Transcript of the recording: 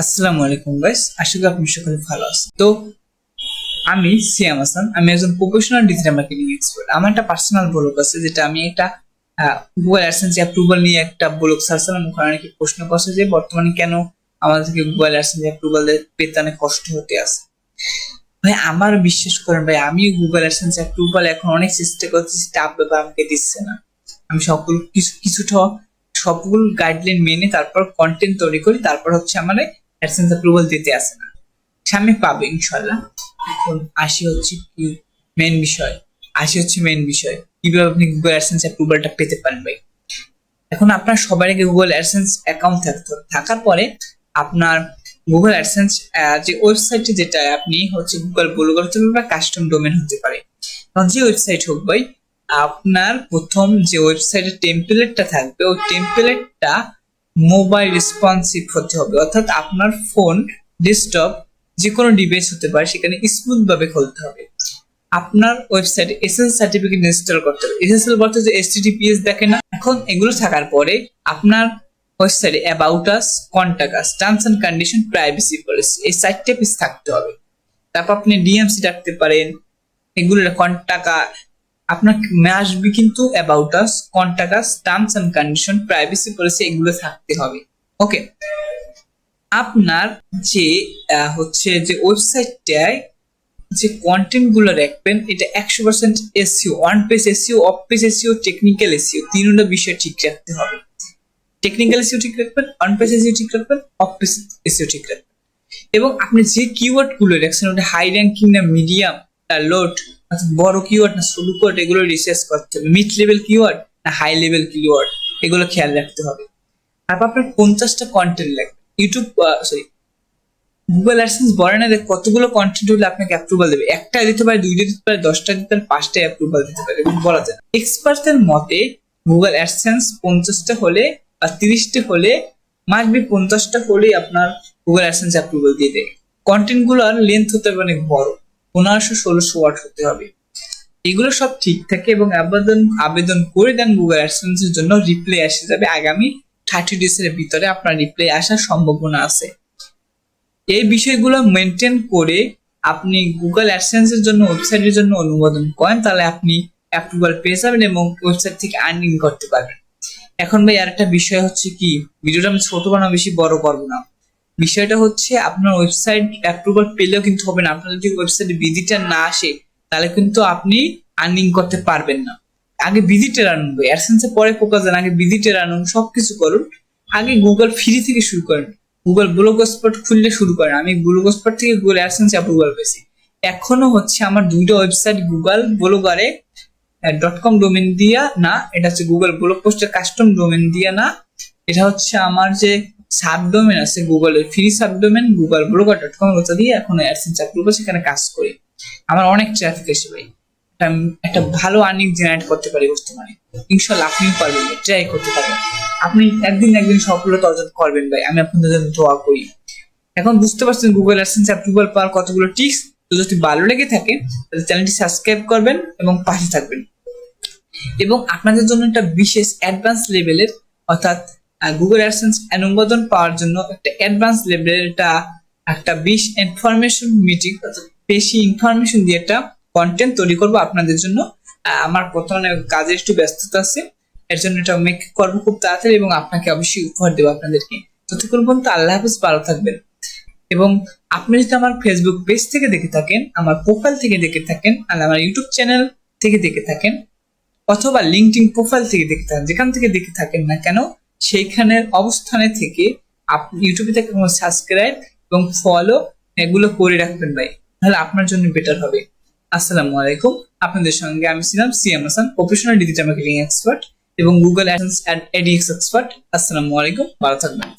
আসসালামু আলাইকুম গাইস আশা করি আপনি সকলে ভালো আছেন। তো, আমি সিয়াম হাসান, আমি একজন প্রফেশনাল ডিজিটাল মার্কেটিং এক্সপার্ট আমার একটা পার্সোনাল ব্লগ আছে যেটা আমি একটা গুগল অ্যাডসেন্স অ্যাপ্রুভাল নিয়ে একটা ব্লগ সার্চলাম ওখানে অনেকে প্রশ্ন করছে যে বর্তমানে কেন আমাদেরকে গুগল অ্যাডসেন্স অ্যাপ্রুভাল পেতে অনেক কষ্ট হতে আছে। ভাই, আমার বিশ্বাস করেন ভাই আমি গুগল অ্যাডসেন্স অ্যাপ্রুভাল এখন অনেক চেষ্টা করছি স্টাফ ব্যাপার আমাকে দিচ্ছে না। আমি সকল কিছু, কিছুটা সবগুলো গাইডলাইন মেনে তারপর কন্টেন্ট তৈরি করি, তারপর হচ্ছে আমার অ্যাডসেন্স অ্যাপ্রুভাল দিতে আসে না। সামনে পাবে ইনশাল্লাহ এখন আসি হচ্ছে কি মেন বিষয়। আসি হচ্ছে মেন বিষয়। কীভাবে আপনি গুগল অ্যাডসেন্স অ্যাপ্রুভালটা পেতে পারেন ভাই? এখন আপনার সবার আগে গুগল অ্যাডসেন্স অ্যাকাউন্ট থাকতে থাকার পরে আপনার গুগল অ্যাডসেন্স যে ওয়েবসাইটে যেটা আপনি হচ্ছে গুগল ব্লগ হতে পারে বা কাস্টম ডোমেন হতে পারে। যে ওয়েবসাইট হোক ভাই, আপনার প্রথম যে ওয়েবসাইটের টেমপ্লেটটা থাকবে, ওই টেমপ্লেটটা মোবাইল রেসপন্সিভ হতে হবে। অর্থাৎ আপনার ফোন ডেস্কটপ যে কোনো ডিভাইস হতে পারে, সেখানে স্মুথ ভাবে খুলতে হবে। আপনার ওয়েবসাইটে এসএসএল সার্টিফিকেট ইনস্টল করতে হবে। এসএসএল বলতে যে এসটিটিপিএস দেখে না। এখন এগুলো থাকার পরে আপনার ওয়েবসাইটে about us contact us terms and condition privacy policy এই চারটে পিস থাকতে হবে। তারপর আপনি ডিএমসি রাখতে পারেন। এগুলো কন্টাকা আপনার আসবে কিন্তু about us contact us terms and condition privacy policy এগুলো থাকতে হবে। ওকে আপনার যে হচ্ছে যে ওয়েবসাইটটায় যে কন্টেন্টগুলো রাখবেন, এটা একশো percent SEO on page SEO off page SEO technical SEO তিনটা বিষয় ঠিক রাখতে হবে। টেকনিক্যাল এসিও ঠিক রাখবেন অন পেজ এসিও ঠিক রাখবেন অফ পেজ এসিও ঠিক রাখবেন। এবং আপনি যে কিওয়ার্ডগুলো রাখছেন, ওটা হাই র্যাঙ্কিং না মিডিয়াম লোড বড় কিওয়ার্ড না ছোট কিওয়ার্ড এগুলো রিসার্চ করতে হবে। মিড লেভেল কিওয়ার্ড না হাই লেভেল কিওয়ার্ড এগুলো খেয়াল রাখতে হবে। তারপর আপনার পঞ্চাশটা কন্টেন্ট লাগবে। ইউটিউব সরি গুগল অ্যাডসেন্স বলে না যে কতগুলো কন্টেন্ট হলে আপনাকে অ্যাপ্রুভাল দেবে। একটা দিতে পারে, দুইটা দিতে পারে, দশটা দিতে পারে পাঁচটা অ্যাপ্রুভাল দিতে পারে এবং বলা যায়। এক্সপার্টদের মতে গুগল অ্যাডসেন্স পঞ্চাশটা হলে বা তিরিশটা হলে, মাস বি পঞ্চাশটা হলেই আপনার গুগল অ্যাডসেন্স অ্যাপ্রুভাল দিয়ে দেয়। কন্টেন্টগুলোর লেন্থ হতে অনেক বড়। পনেরোশো ষোলোশো ওয়াট হতে হবে। এগুলো সব ঠিক থাকে এবং আবেদন আবেদন করে দেন গুগল অ্যাডসেন্স এর জন্য রিপ্লাই এসে যাবে আগামী থার্টি ডেজ এর ভিতরে আপনার রিপ্লাই আসার সম্ভাবনা আছে। এই বিষয়গুলো মেনটেন করে আপনি গুগল অ্যাডসেন্স এর জন্য ওয়েবসাইটের জন্য অনুমোদন করেন, তাহলে আপনি অ্যাপ্রুভাল পেয়ে যাবেন এবং ওয়েবসাইট থেকে আর্নিং করতে পারবেন। এখন ভাই আর একটা বিষয় হচ্ছে কি, ভিডিওটা আমি ছোট বানাবো, বেশি বড় করব না। বিষয়টা হচ্ছে আপনার ওয়েবসাইট অ্যাপ্রুভাল পেলেও কিন্তু হবে না। আপনার যদি ওয়েবসাইট ভিজিটার না আসে, তাহলে কিন্তু আপনি আর্নিং করতে পারবেন না। আগে ভিজিটার আনুন অ্যাডসেন্সে পরে ফোকাস দেন, আগে ভিজিটার আনুন সবকিছু করুন। আগে গুগল ফ্রি থেকে শুরু করেন। গুগল ব্লগ স্পট খুললে শুরু করেন। আমি ব্লগ স্পট থেকে গুগল অ্যাডসেন্স অ্যাপ্রুভাল পেয়েছি। এখনও হচ্ছে আমার দুইটা ওয়েবসাইট গুগল ব্লগারে ডট কম ডোমেন দিয়া না, এটা হচ্ছে গুগল ব্লগ পোস্টের কাস্টম ডোমেন দিয়া না। এটা হচ্ছে আমার যে সাবডোমেন আছে গুগলের free subdomain Google blogger dot com ওটা দিয়ে এখন অ্যাডসেন্স অ্যাপ্রুভাল সেখানে কাজ করি। আমার অনেক ট্রাফিক এসে ভাই। একটা ভালো আর্নিং জেনারেট করতে পারি বর্তমানে। ইনশাল্লাহ আপনিও পারবেন ট্রাই করতে পারবেন। আপনি একদিন একদিন সফলতা অর্জন করবেন ভাই, আমি আপনাদের জন্য দোয়া করি। এখন বুঝতে পারছেন গুগল অ্যাডসেন্স অ্যাপ্রুভাল পাওয়ার কতগুলো টিপস? যদি ভালো লেগে থাকে, তাহলে চ্যানেলটি সাবস্ক্রাইব করবেন এবং পাশে থাকবেন। এবং আপনাদের জন্য একটা বিশেষ অ্যাডভান্স লেভেলের অর্থাৎ গুগল অ্যাডসেন্স অনুমোদন পাওয়ার জন্য একটা অ্যাডভান্স লেভেলের একটা বিশ ইনফরমেশন মিটিং বেশি ইনফরমেশন দিয়ে একটা কন্টেন্ট তৈরি করব আপনাদের জন্য। আমার বর্তমানে কাজে একটু ব্যস্ততা আছে, এর জন্য এটা মেক করব খুব তাড়াতাড়ি এবং আপনাকে অবশ্যই উপহার দেবো আপনাদেরকে। ততক্ষণ পর্যন্ত আল্লাহ হাফিজ, ভালো থাকবেন। এবং আপনি যদি আমার ফেসবুক পেজ থেকে দেখে থাকেন, আমার প্রোফাইল থেকে দেখে থাকেন, আর আমার ইউটিউব চ্যানেল থেকে দেখে থাকেন, অথবা লিঙ্কডিন প্রোফাইল থেকে দেখে থাকেন, যেখান থেকে দেখে থাকেন না কেন সেইখানের অবস্থানে থেকে আপনি ইউটিউবে থেকে সাবস্ক্রাইব এবং ফলো এগুলো করে রাখবেন ভাই। তাহলে আপনার জন্য বেটার হবে। আসসালামু আলাইকুম। আপনাদের সঙ্গে আমি ছিলাম CM Hasan professional digital marketing expert এবং গুগল অ্যাডসেন্স এডিএক্স এক্সপার্ট আসসালামু আলাইকুম। ভালো থাকবেন।